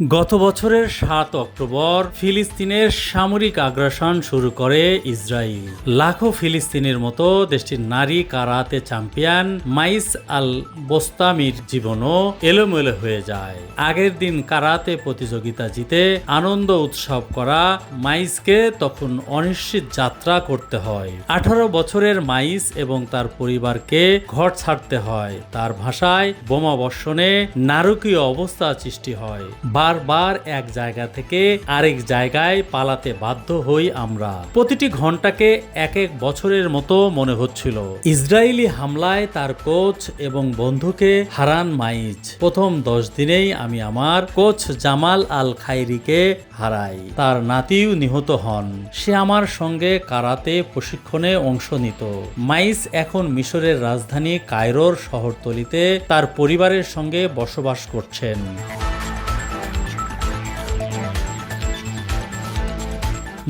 গত বছরের সাত অক্টোবর ফিলিস্তিনের সামরিক আগ্রাসন শুরু করে ইসরায়েল। লাখো ফিলিস্তিনের মতো দেশটির নারী কারাতে চ্যাম্পিয়ন মাইস আল বোস্তামির জীবনও এলোমেলো হয়ে যায়। আগের দিন কারাতে প্রতিযোগিতা জিতে আনন্দ উৎসব করা মাইসকে তখন অনিশ্চিত যাত্রা করতে হয়। আঠারো বছরের মাইস এবং তার পরিবারকে ঘর ছাড়তে হয়। তার ভাষায় বোমা বর্ষণে নারকীয় অবস্থা সৃষ্টি হয়। বারবার এক জায়গা থেকে আরেক জায়গায় পালাতে বাধ্য হই আমরা। প্রতিটি ঘন্টাকে এক এক বছরের মতো মনে হচ্ছিল। ইসরায়েলি হামলায় তার কোচ এবং বন্ধুকে হারান মাইজ। প্রথম দশ দিনেই আমি আমার কোচ জামাল আল খাইরিকে হারাই। তার নাতিও নিহত হন। সে আমার সঙ্গে কারাতে প্রশিক্ষণে অংশ নিত। মাইস এখন মিশরের রাজধানী কায়রোর শহরতলিতে তার পরিবারের সঙ্গে বসবাস করছেন।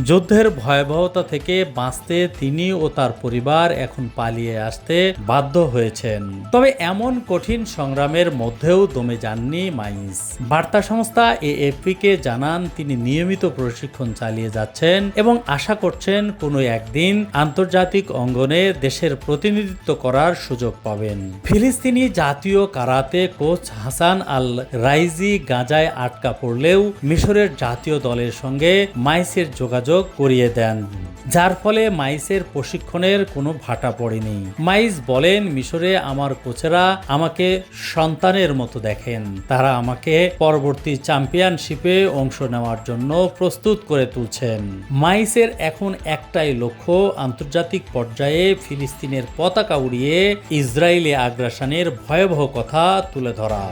যুদ্ধের ভয়াবহতা থেকে বাঁচতে তিনি ও তার পরিবার এখন পালিয়ে আসতে বাধ্য হয়েছেন। তবে এমন কঠিন সংগ্রামের মধ্যেও দমে যাননি মাইন্স। বার্তা সংস্থা এএফপি কে জানান, তিনি নিয়মিত প্রশিক্ষণ চালিয়ে যাচ্ছেন এবং আশা করছেন কোনো একদিন আন্তর্জাতিক অঙ্গনে দেশের প্রতিনিধিত্ব করার সুযোগ পাবেন। ফিলিস্তিনি জাতীয় karate coach Hasan al Raizi গাজায় আটকা পড়লেও মিশরের জাতীয় দলের সঙ্গে মাইসের যোগাযোগ করিয়ে দেন। যার ফলে মাইসের প্রশিক্ষণের কোনো ভাটা পড়েনি। মাইস বলেন, মিশরে আমার কোচেরা আমাকে সন্তানের মতো দেখেন। তারা আমাকে পরবর্তী চ্যাম্পিয়নশিপে অংশ নেওয়ার জন্য প্রস্তুত করে তুলছেন। মাইসের এখন একটাই লক্ষ্য, আন্তর্জাতিক পর্যায়ে ফিলিস্তিনের পতাকা উড়িয়ে ইসরায়েলি আগ্রাসনের ভয়াবহ কথা তুলে ধরা।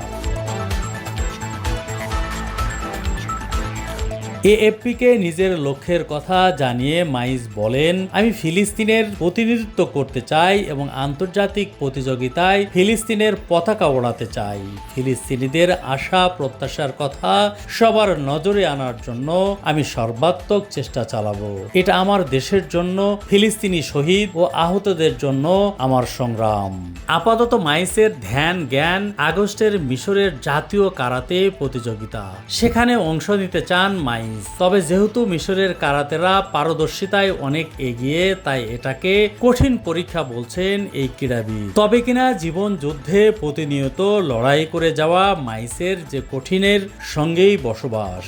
এএফপিকে নিজের লক্ষ্যের কথা জানিয়ে মাইস বলেন, আমি ফিলিস্তিনের প্রতিনিধিত্ব করতে চাই এবং আন্তর্জাতিক প্রতিযোগিতায় ফিলিস্তিনের পতাকা ওড়াতে চাই। ফিলিস্তিনিদের আশা প্রত্যাশার কথা সবার নজরে আনার জন্য আমি সর্বাত্মক চেষ্টা চালাবো। এটা আমার দেশের জন্য, ফিলিস্তিনি শহীদ ও আহতদের জন্য আমার সংগ্রাম। আপাতত মাইসের ধ্যান জ্ঞান আগস্টের মিশরের জাতীয় কারাতে প্রতিযোগিতা। সেখানে অংশ নিতে চান মাইস তবে যেহেতু মিশরের কারাতেরা পারদর্শিতায় অনেক এগিয়ে, তাই এটাকে কঠিন পরীক্ষা বলছেন এই ক্রীড়াবিদ। তবে কিনা জীবন যুদ্ধে প্রতিনিয়ত লড়াই করে যাওয়া মাইসের যে কঠিনের সঙ্গেই বসবাস।